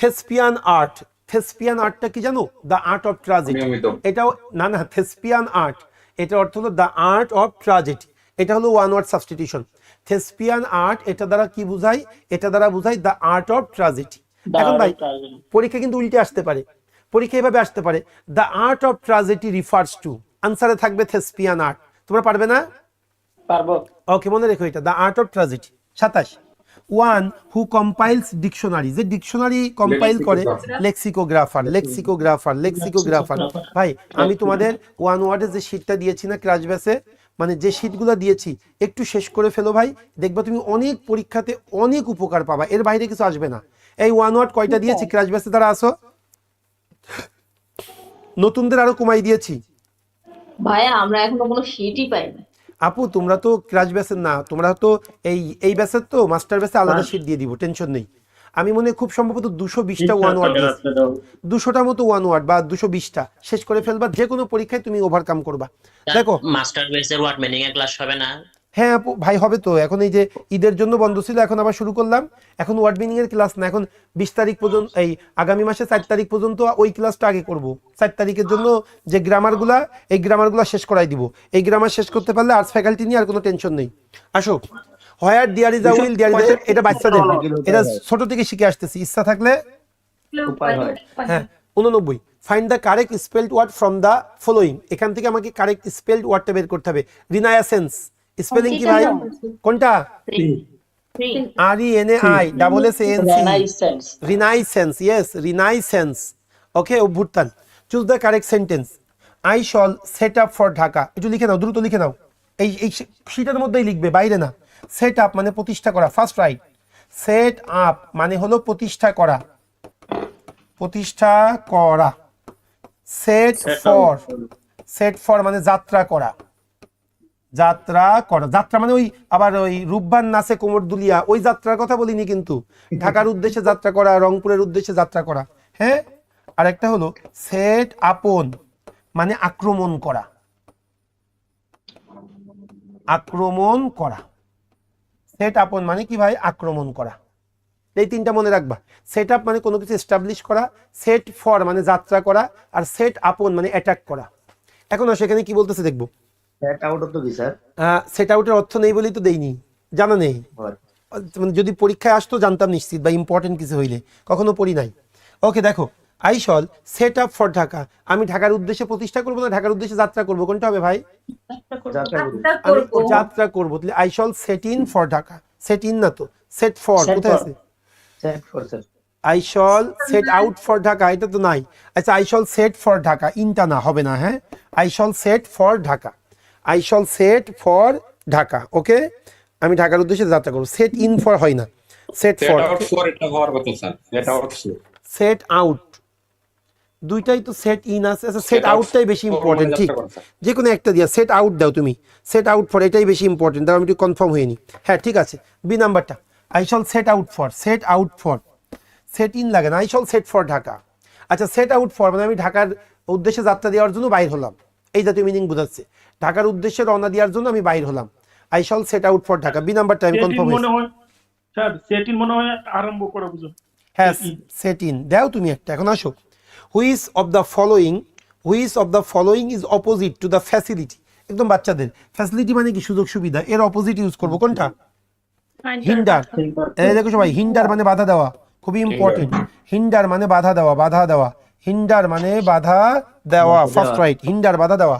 থেসপিয়ান art থেসপিয়ান আর্টটা কি জানো? The art of tragedy এটাও না না থেসপিয়ান আর্ট এটা অর্থ হলো দ্য আর্ট অফ ট্রাজেডি এটা হলো one word substitution thespian art এটা দ্বারা কি বোঝায়? এটা দ্বারা বোঝায় দ্য আর্ট অফ ট্রাজেডি এখন ভাই পরীক্ষা কিন্তু উল্টে আসতে পারে। পরীক্ষা এভাবে আসতে পারে। The art of tragedy refers to আনসারে থাকবে থেসপিয়ান আর্ট তোমরা পারবে না? পারব। ওকে মনে রেখো এটা। দ্য আর্ট অফ ট্রাজেডি সাতাশ। ওয়ান হু কম্পাইলস ডিকশনারি যে ডিকশনারি কম্পাইল করে লেক্সিকোগ্রাফার লেক্সিকোগ্রাফার লেক্সিকোগ্রাফার ভাই আমি তোমাদের ওয়ান ওয়ার্ডে যে শীটটা দিয়েছি না ক্রাশ ব্যাসে মানে যে শীটগুলো দিয়েছি একটু শেষ করে ফেলো ভাই। দেখবা তুমি অনেক পরীক্ষাতে অনেক উপকার পাবা এর বাইরে কিছু আসবে না। এই ওয়ান ওয়ার্ড কয়টা দিয়েছি? ক্রাশ ব্যাসে তারা আসো। নতুনদের আরও কমাই দিয়েছি। ভাইয়া আমরা এখনও কোনো শীটই পাইনি। আপু তোমরা তো ক্রাশ ব্যাসের না তোমরা তো এই এই ব্যাসের তো মাস্টার ব্যাসে আলাদা সিট দিয়ে দিব টেনশন নেই। আমি মনে খুব সম্ভবত দুশো বিশটা ওয়ান ওয়ার্ড দুশোটা মতো ওয়ান ওয়ার্ড বা দুশো বিশটা। শেষ করে ফেলবা যে কোনো পরীক্ষায় তুমি ওভারকাম করবা। দেখো। মাস্টার বেসের ওয়ার্ড মিনিং এর ক্লাস হবে না। হ্যাঁ আপু, ভাই হবে তো। এখন এই যে ঈদের জন্য বন্ধ ছিল, এখন আবার শুরু করলাম। এখন ওয়ার্ড মিনিং এর ক্লাস না, এখন বিশ তারিখ পর্যন্ত, এই আগামী মাসে চার তারিখ পর্যন্ত ওই ক্লাসটা আগে করব। চার তারিখের জন্য যে গ্রামারগুলা এই গ্রামারগুলা শেষ করাই দিব। এই গ্রামার শেষ করতে পারলে আর্টস ফ্যাকাল্টি নিয়ে আর কোনো টেনশন নেই। আসো। Where there is a will there is এটা বাচ্চাদের এটা ছোট থেকে শিখে আসতেছি। ইচ্ছা থাকলে হ্যাঁ উননব্বই। Find the correct spelled word from the following এখান থেকে আমাকে কারেক্ট স্পেলড ওয়ার্ডটা বের করতে হবে। রিনায়াসেন্স স্পেলিং কি ভাই? কোনটা? R E N A I double S N C renaissance yes renaissance okay অভ্যুত্থান choose the correct sentence I shall set up for Dhaka একটু লিখে নাও দ্রুত লিখে নাও। এই এই শীটের মধ্যেই লিখবে বাইরে না। সেট আপ মানে প্রতিষ্ঠা করা ফার্স্ট রাইট সেট আপ মানে হলো প্রতিষ্ঠা করা। প্রতিষ্ঠা করা। সেট ফর সেট ফর মানে যাত্রা করা। যাত্রা করা। যাত্রা মানে ওই আবার ওই রূপবান নাচে কোমর দুলিয়া, ওই যাত্রার কথা বলিনি কিন্তু। ঢাকার উদ্দেশ্যে যাত্রা করা, রংপুরের উদ্দেশ্যে যাত্রা করা। হ্যাঁ? আর একটা হলো, সেট আপন মানে আক্রমণ করা। আক্রমণ করা। সেট আপন মানে কি ভাই? আক্রমণ করা। এই তিনটা মনে রাখবা। সেট আপ মানে কোনো কিছু এস্টাবলিশ করা, সেট ফর মানে যাত্রা করা, আর সেট আপন মানে অ্যাটাক করা। এখন সেখানে কি বলতেছে দেখব। সেট আউট স্যার সেট আউটের অর্থ নেই বলেই তো দেইনি। জানা নেই। মানে যদি পরীক্ষায় আসতো জানতাম নিশ্চিত বা ইম্পর্টেন্ট কিছু হইলে। কখনো পড়ি নাই। ওকে দেখো I shall set up for Dhaka. আমি ঢাকার উদ্দেশ্যে প্রতিষ্ঠা করব না ঢাকার উদ্দেশ্যে যাত্রা করব? কোনটা হবে ভাই? যাত্রা আমি যাত্রা করব। তাহলে I shall set in for Dhaka. Set in না তো? সেট ফর কোথায় আছে? Set I shall set out for Dhaka এটা তো নাই। আচ্ছা I shall set for Dhaka. ইনটা না হবে না হ্যাঁ? I shall set for Dhaka. I shall set for Dhaka okay আমি ঢাকার উদ্দেশ্যে যাত্রা করব। সেট ইন ফর হয় না। Set set for set out দুইটাই তো সেট ইন আছে। আচ্ছা সেট আউটটাই বেশি ইম্পর্টেন্ট মানে ঠিক। যে কোনো একটা দিয়া সেট আউট দাও তুমি। সেট আউট ফর এটাই বেশি ইম্পর্টেন্ট দাও আমি একটু কনফার্ম হয়ে নি। হ্যাঁ ঠিক আছে। বি নাম্বারটা I shall set out for set out for set in লাগে না। I shall set for Dhaka আচ্ছা সেট আউট ফর মানে আমি ঢাকার উদ্দেশ্যে যাত্রা দেওয়ার জন্য বাইর হলাম। এই জাতীয় মিনিং বোঝাচ্ছে। ঢাকার উদ্দেশ্যে রওনা দেওয়ার জন্য আমি বাইর হলাম। I shall set out for Dhaka B নাম্বারটা আমি সেটিং কনফার্ম মনে হয় স্যার সেটিং মনে হয় আরম্ভ করা বুঝুন। হ্যাঁ সেট ইন দাও তুমি একটা এখন আসো। Which of the following which of the following is opposite to the facility একদম বাচ্চাদের। ফ্যাসিলিটি মানে কি? সুযোগ সুবিধা। এর অপোজিট ইউজ করব। কোনটা? হিন্ডার এই দেখো সবাই হিন্ডার মানে বাধা দেওয়া। খুবই ইম্পর্টেন্ট হিন্ডার মানে বাধা দেওয়া বাধা দেওয়া। হিন্ডার মানে বাধা দেওয়া ফার্স্ট রাইট হিন্ডার বাধা দেওয়া।